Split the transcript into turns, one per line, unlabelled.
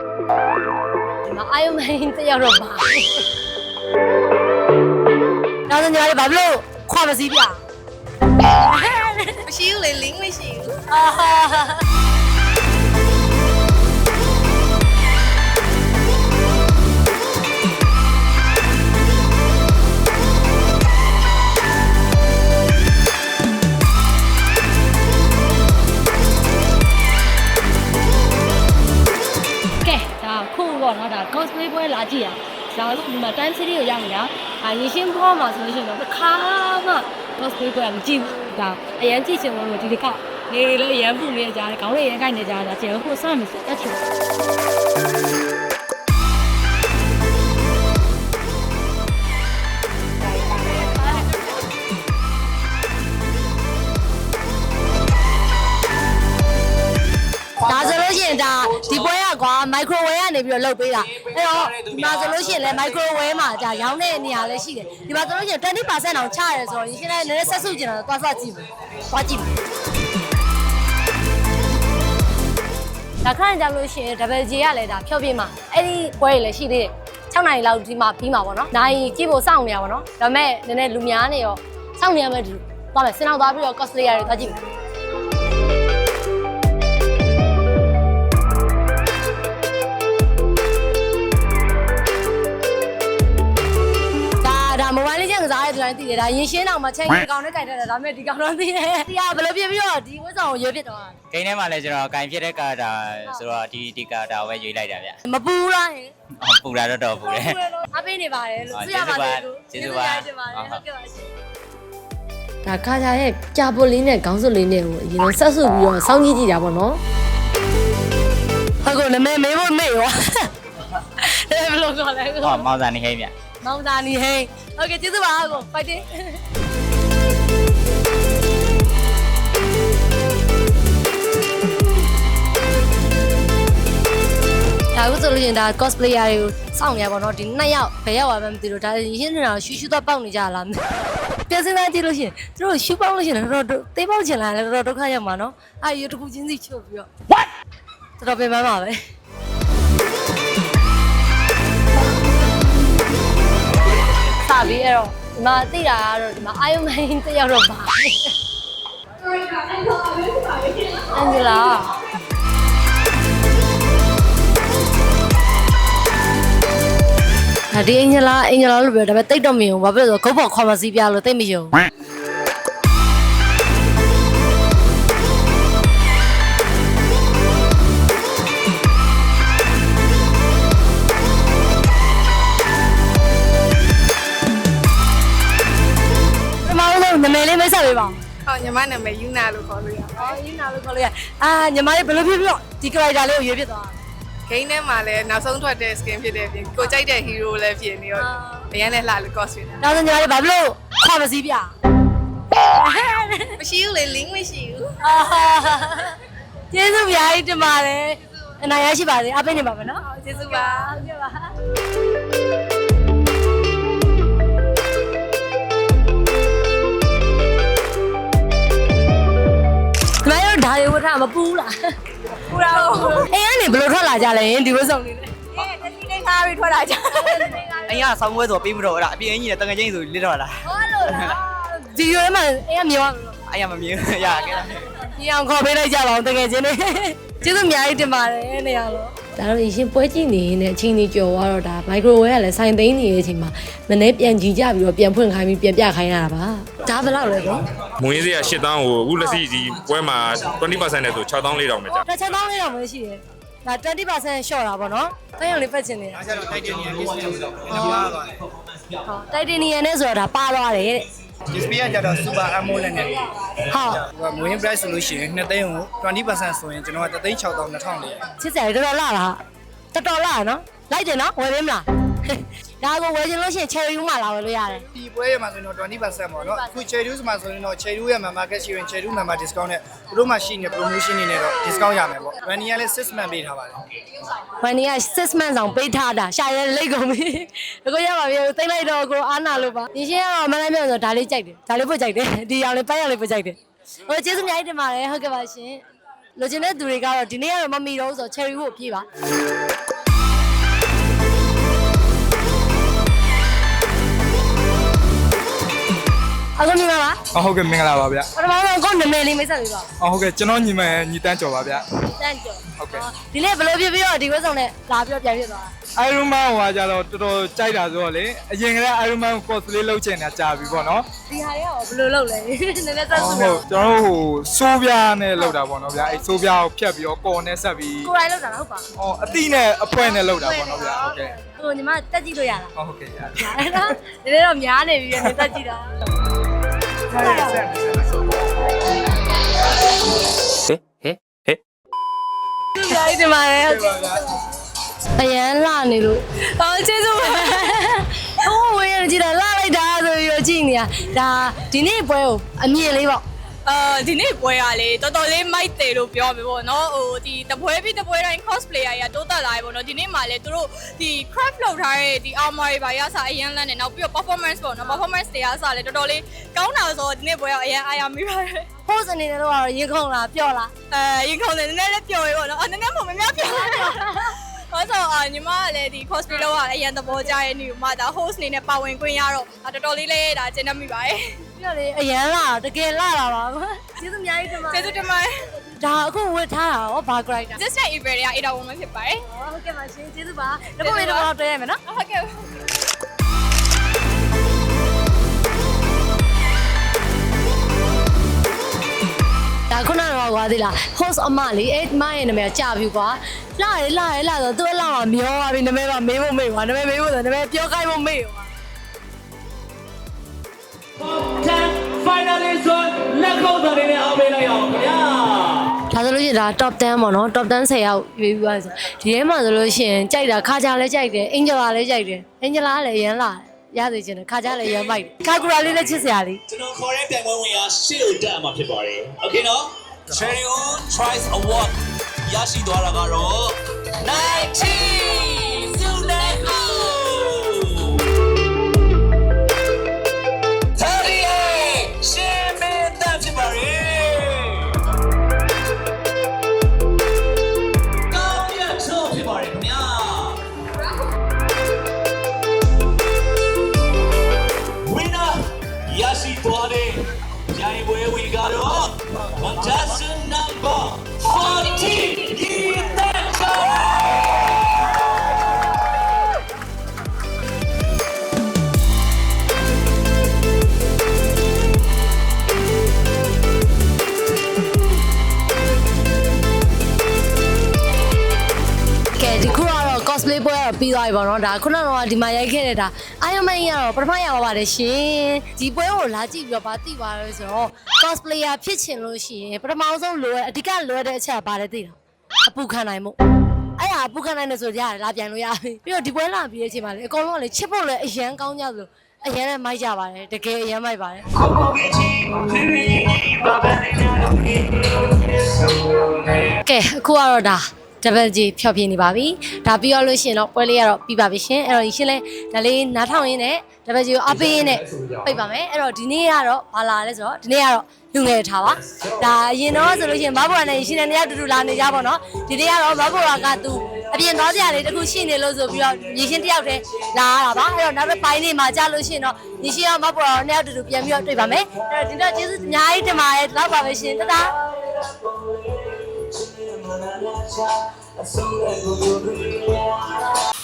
ဒီမှာအာယုံမင်းတယောက်တော့ပါနောက်ဆုံးညီမလေးဘာဖြစ်လို့ခွာမစည်းပြ
မရှိဘူးလေ link မရှိဘူး
အာဟာ ရဒါဆိုဒီမှာ time series ကိုရောက်နေတာအာရင်ရှင်းဘောမှာဆိုလို့ရှိရင်တော့တစ်ခါမှ cosplay ပွဲကမကြည့်ဘူးဒါအရန်ကြည့်ချင်လို့ဒီတစ်ခါနေလေအရန်ပူနေကြတယ်ခေါင်းလေးရန်ကိုက်နေကြတာကျေဟိုစမ်းမယ်ဆိုတက်ချင် ကကွာ microwave ကနေပြီးတော့လုပ်ပေးတာအဲ့တော့ဒီမှာဆိုလို့ရှိရင်လည်း microwave မှာဒါရောင်းတဲ့နေရာလည်းရှိတယ်ဒီမှာဆိုလို့ရှိရင်20%အောင်ချရတယ်ဆိုတော့ရှင်လည်းနည်းနည်းဆက်စုကျင်တော့သွားစကြည့်မယ်သွားကြည့်မယ်ဒါခဏကြာလို့ရှိရင် double J ကလည်းဒါဖြောပြမှာအဲ့ဒီပွဲတွေလည်းရှိသေးတယ်6နိုင်လောက်ဒီမှာပြီးမှာပေါ့နော်နိုင်ကြည့်ဖို့စောင့်နေရပါတော့ဒါပေမဲ့နည်းနည်းလူများနေရောစောင့်နေရမယ်တူသွားမယ်စင်အောင်သွားပြီးတော့ cosplayer တွေသွားကြည့်မယ် မိုဘိုင်းလေးချင်းကစားတဲ့သူတိုင်းသိတယ်ဒါရင်ရှင်းအောင်မချင်းကြီးကောင်နဲ့ကြိုက်တတ်တယ်ဒါပေမဲ့ဒီကောင်တော့သိတယ်တရားဘယ်လိုပြပြီးတော့ဒီဝတ်ဆောင်ကိုရွေးဖြစ်တော့
ဂိမ်းထဲမှာလည်းကျွန်တော်ဂိုင်ဖြစ်တဲ့ကာတာဆိုတော့ဒီဒီကာတာကိုပဲရွေးလိုက်တာဗျ
မပူလားဟင်
ဟောပူတာတော့တော်ပူတယ်
အပေးနေပါတယ်လို့
ဟုတ်
သိရပါတယ်လို့
ကျေးဇူးပါ
ကျေးဇူးပါ
ဟုတ်
ဟုတ်ကဲ့ပါရှင်ဒါခါကြရဲ့ကြာပွလေးနဲ့ခေါင်းစွပ်လေးနဲ့ကိုအရင်ကဆက်စုပြီးတော့စောင်းကြည့်ကြည့်တာပေါ့နော်ဟုတ်ကောနမဲမေးဖို့မေ့ရောအဲဘယ်လိုကောလဲ
ဟောမောင်စာနေဟိမ့်ဗျ
မောင်သာနီဟိန်း โอเคကျေးဇူးပါကို fighting ဒါအခုဆိုလို့ရှိရင်ဒါ cosplayer တွေကိုစောင့်နေရပါတော့ဒီနှစ်ယောက်ဘယ်ရောက်သွားမှမသိလို့ဒါရင်းနေတာရှူးရှူးတော့ပေါက်နေကြလားပြန်စဉ်းစားကြည့်လို့ရှိရင်သူတို့ရှူးပေါက်လို့ရှိရင်တော့တော့သေးပေါက်ချင်လာတယ်တော့ဒုက္ခရောက်မှာနော်အဲ့ဒီတခုချင်းစီချုပ်ပြီးတော့ what တော်တော်ပင်ပန်းပါပဲ ဒီမှာသိတာကတော့ဒီမှာအာယုံမင်းတယောက်တော့ပါအန်ဂျလာဒါဒီအင်ဂျလာအင်ဂျလာလို့ပြောဒါပေမဲ့တိတ်တော့မယုံဘာဖြစ်လို့လဲဆိုတော့ဂုတ်ပေါ်ခေါ်မစည်းပြလို့တိတ်မယုံ ပထမဆုံးနာမည်လေးမိတ်ဆက်ပေးပါဦး
ဟောညီမနာမည်ယူနာလို့ခေါ်လို့ရ။
အော်ရင်းနာလို့ခေါ်လို့ရ။အာညီမလေးဘယ်လိုဖြစ်ဖြစ်တော့ဒီ character လေးကိုရွေးဖြစ်သွားတာ
ဂိမ်းထဲမှာလည်းနောက်ဆုံးထွက်တဲ့ skin ဖြစ်တဲ့အပြင်ကိုကြိုက်တဲ့ hero လည်းဖြစ်နေရောအရင်လည်းလှလို့ costume ။
နောက်ဆုံးညီမလေးဘာဖြစ်လို့ခွာမစည်းပြ။
မရှိဘူးလေ link မရှိဘူး
အာကျေးဇူးအများကြီးတင်ပါတယ်။အနာရရှိပါစေအပိတ်နေပါမယ်နော်
ကျေးဇူးပါ။
ဟုတ်ကဲ့ပါ။ ဒီမှာတော့ဒါတွေဝတ်ထားမပူးလား
ပူတာကို။
အိမ်ကနေဘယ်လိုထွက်လာကြလဲဒီဝတ်စုံလေးနဲ့
အဲတတိလေးခါပြီးထွက်လာကြ
အရင်ကဆောင်းပွဲဆိုပေးမတော့အဲ့ဒါအပြင်အင်းကြီးနဲ့တငယ်ချင်းဆိုလစ်တော့လား။
ဟောလို့လား။ဒီရွေးမှာအိမ်ကမြောင်းလို့
အရင်မမြင်ရခဲ့တာ
ဒီအောင်ခေါ်ပေးလိုက်ကြပါဦးတကယ်ချင်းနေကျေးဇူးအများကြီးတင်ပါတယ်နေရာလို့ ဒါတော့ရှင်ပွဲကြည့်နေရင်လည်းအချိန်ကြီးကြော်သွားတော့ဒါ microwave ကလည်းဆိုင်သိမ်းနေတဲ့အချိန်မှာမနေ့ပြန်ကြည့်ကြပြီးတော့ပြန်ဖွင့်ခိုင်းပြီးပြန်ပြခိုင်းရတာပါဒါဘယ်လောက်လဲကော
မွေးစေးက8000ကိုအခုလက်ရှိဒီပွဲမှာ20%နဲ့ဆို6400တောင်ပဲကြာ
တစ်ချက်တောင်းလေးတော့မရှိတယ်ဒါ20%ရှော့တာပေါ့နော်တိုင်းအောင်လေးပတ်ချင်နေတာ
အားကျတော့တိုက်တင်နေရ display ဆိုတော့နမပါ
ဟောတိုက်တင်နီယန်နဲ့ဆိုတာဒါပါသွားတယ်တဲ့
display ကကြတော့ super amoled နဲ့
ဟုတ်
ဟိုမွေး price ဆိုလို့ရှိရင်2သိန်းကို20%ဆိုရင်ကျွန်တော်က3သိန်း6200လေး
ချစ်စရာတော်တော်လာလားတော်တော်လာနော်လိုက်တယ်နော်ဝယ်ပေးမလား ဒါကိုဝယ်ချင်လို့ရှိရင် cherry မှာလာဝယ်လို့ရတယ်
ဒီပွဲရမှာဆိုရင်တော့20%ပေါ့နော်အခု Cherry မှာဆိုရင်တော့ Cherry ရဲ့ member cash ရှိရင် Cherry member discount နဲ့သူတို့မှရှိနေ promotion နေနဲ့တော့ discount ရမယ်ပေါ့ Vanny ကလည်း6 month ပေးထားပါတယ်
ဝန်ကြီးက6 months အောင်ပေးထားတာရှာရဲလိတ်ကုန်ပြီအခုရပါပြီသိမ့်လိုက်တော့ကိုအားနာလို့ပါဒီရှင်းကတော့မလိုက်မြောက်ဆိုဒါလေးကြိုက်တယ်ဒါလေးပို့ကြိုက်တယ်ဒီအောင်လေးပိုင်းအောင်လေးပို့ကြိုက်တယ်ဟိုကျေးဇူးအများကြီးတင်ပါတယ်ဟုတ်ကဲ့ပါရှင်လိုချင်တဲ့သူတွေကတော့ဒီနေ့ကတော့မမီတော့ဘူးဆိုတော့ cherry ကိုပြေးပါ အခုမြင်ပါလား
အော်ဟုတ်ကဲ့မင်္ဂလာပါဗျ
ပထမဆုံးကိုနာမည်လေးမိတ်ဆက်ပေးပါ
အော်ဟုတ်ကဲ့ကျွန်တော်ညီမညီတန်းကျော်ပါဗျ
တန်းကျော်
ဟုတ်ကဲ့
ဒီနေ့ဘယ်လိုပြပြီးတော့ဒီဝက်ဆောင်နဲ့လာပြီးတော့ပြန်ပြသွား
အိုင်ရွန်မန်ဟိုကကြတော့တော်တော်ကြိုက်တာဆိုတော့လေအရင်ကတည်းကအိုင်ရွန်မန်ကို cosplay လုပ်ချင်တာကြာပြီပေါ့နော်
ဒီဟာတွေကဘယ်လိုလုပ်လဲနည်းနည်းသက်
ဟုတ်
စု
ဟု
ပြ
တ်ကျွန်တော်တို့ဟိုစိုးပြားနဲ့လုပ်တာပေါ့နော်ဗျအဲ့စိုးပြားကိုဖြတ်ပြီးတော့ကော်နဲ့ဆက်ပြီး
ကိုယ်တိုင်လုပ်တာလားဟုတ်ပါ
အော်အတိနဲ့အဖွဲနဲ့လုပ်တာပေါ့နော်ဗျဟုတ်ကဲ့
ဟိုညီမတက်ကြည့်လို့ရလား
အော်ဟုတ်ကဲ့ရ
အဲ့တော့ဒီနေ့တော့များနေပြီနေတက်ကြည့်တာ
ဆက်ဆက်ဆက်
သူများကြီးတင်ပါတယ်ဟုတ်ကဲ့အရန်လာနေလို့ဟောကျေးဇူးပါဟိုဝေးရကြည့်တာလာလိုက်တာဆိုပြီးတော့ကြည့်နေတာဒါဒီနေ့ပွဲကိုအမြင်လေးပေါ့
အာဒီနေ့ပွဲရလေတော်တော်လေးမိုက်တယ်လို့ပြောမယ်ပေါ့နော်ဟိုဒီတပွဲပြီးတပွဲတိုင်း cosplayer ရတိုးတက်လာပြီပေါ့နော်ဒီနေ့မှလည်းသူတို့ဒီ craft လုပ်ထားတဲ့ဒီ armor တွေပါရစားအရင်လန်းနေနောက်ပြီးတော့ performance ပေါ့နော် performance တွေရစားလေတော်တော်လေးကောင်းတာဆိုတော့ဒီနေ့ပွဲရအရင်အားရမိပါတယ်
ဟိုးစနေတော့ကတော့ရေခုံလာပြော့လာ
အဲရင်ခုန်တယ်နည်းနည်းလေးပျော်ရေပေါ့နော်အာနည်းနည်းမှမများပျော်ဘူးဟောဆိုအာညီမကလည်းဒီ cosplay လုပ်ရအရင်သဘောကျရဲ့နေမှာဒါ host အနေနဲ့ပါဝင်ခွင့်ရတော့အာတော်တော်လေးလေးဒါကျင်းတတ်မိပါတယ်
ပြီးတော့လေအရန်လာတကယ်လာတာပါကျေးဇူးအများကြီးတင်ပါ
ကျေးဇူးတင်ပါတယ်
ဒါအခုဝတ်ထားတာရောဘာ character
just like event တွေကအေးတော်ဝင်ဖြစ်ပါတယ်
ဟုတ်ကဲ့ပါရှင်ကျေးဇူးပါတပုတ်လေးတော့တွေ့ရမယ်နော်
ဟုတ်ကဲ့
ဒါခုနကတော့ကွာသေးလား host အမလေးအဲ့မရဲ့နာမည်ကြာပြီကွာလာရလာရလာဆိုသူ့အလောက်မှာမျောသွားပြီနာမည်ကမေးဖို့မေးကွာနာမည်မေးဖို့ဆိုနာမည်ပြောခိုင်းဖို့မေးကွာ
10 finalist ဆိုလက်ခုပ်သံတွေနဲ့အောင်ပေးလိုက်အောင်ခင်ဗျာ
ဒါဆိုလို့ရှိရင်ဒါ top 10ပေါ့နော် top 10 10ရောက်ရွေးပြီးသွားဆိုဒီထဲမှာဆိုလို့ရှိရင်ကြိုက်တာခါကြလဲကြိုက်တယ်အင်ဂျလာလဲကြိုက်တယ်အင်ဂျလာကလည်းရမ်းလာရသေးချင်တယ်ခါကြလဲရမ်းပိုက်တယ်ကာကူရာလေးလည်းချစ်စရာလေး
ကျွန်တော်ခေါ်တဲ့ပြိုင်ပွဲဝင်ကရှေ့ကိုတက်အောင်မှာဖြစ်ပါတယ် okay နော် Cherry On Choice Award ရရှိသွားတာကတော့19 တော့ပြီးသွားပြီ
ပေါ့နော်ဒါခုနကတော့ဒီမှာရိုက်ခဲ့တဲ့ဒါ Iron Man ကြီးကတော့ပထမရောက်ပါတယ်ရှင်ဒီပွဲကိုလာကြည့်ပြီးတော့ဗာသိပါလို့ဆိုတော့ cosplayer ဖြစ်ချင်လို့ရှိရင်ပထမဆုံးလိုရအဓိကလိုရတဲ့အချက်ကဘာလဲသိလားအပူခံနိုင်မှုအဲ့ဒါအပူခံနိုင်တယ်ဆိုရတယ်လာပြန်လို့ရပြီပြီးတော့ဒီပွဲလာပြီးတဲ့အချိန်မှာလေအကောင်လုံးကလေချစ်ဖို့လည်းအရန်ကောင်းကြသလိုအရန်လည်းမိုက်ကြပါတယ်တကယ်အရန်မိုက်ပါတယ်
ကိုကိုကချင်းဖေဖေကြီးဘာဘာနေကြတော့ဒီ
ကဲအခုကတော့ဒါ double G ဖြောပြနေပါပြီဒါပြီးတော့လို့ရှိရင်တော့ပွဲလေးကတော့ပြီးပါပြီရှင်အဲ့တော့ဒီရှင်းလဲဒါလေးနားထောင်ရင်းနဲ့ double G ကိုအပေးရင်းနဲ့ပိတ်ပါမယ်အဲ့တော့ဒီနေ့ကတော့ဘာလာလဲဆိုတော့ဒီနေ့ကတော့လူငယ်ထားပါဒါအရင်တော့ဆိုလို့ရှိရင်မဘော်ရနဲ့ရှင်တဲ့နေရာတူတူလာနေကြပါတော့ဒီနေ့ကတော့မဘော်ရကသူအပြင်သွားကြလေးတခုရှိနေလို့ဆိုပြီးတော့ညီရှင်တယောက်တည်းလာရတာပါအဲ့တော့နောက်တစ်ပိုင်းနေမှာကြာလို့ရှိရင်တော့ညီရှင်ရောမဘော်ရနှစ်ယောက်တူတူပြန်ပြီးတော့တွေ့ပါမယ်အဲ့တော့ဒီတော့ကျေးဇူးအများကြီးတင်ပါတယ်ဒီလောက်ပါပဲရှင်တတား
အဆုံးတဲ့ကိုယ်ကိုယ်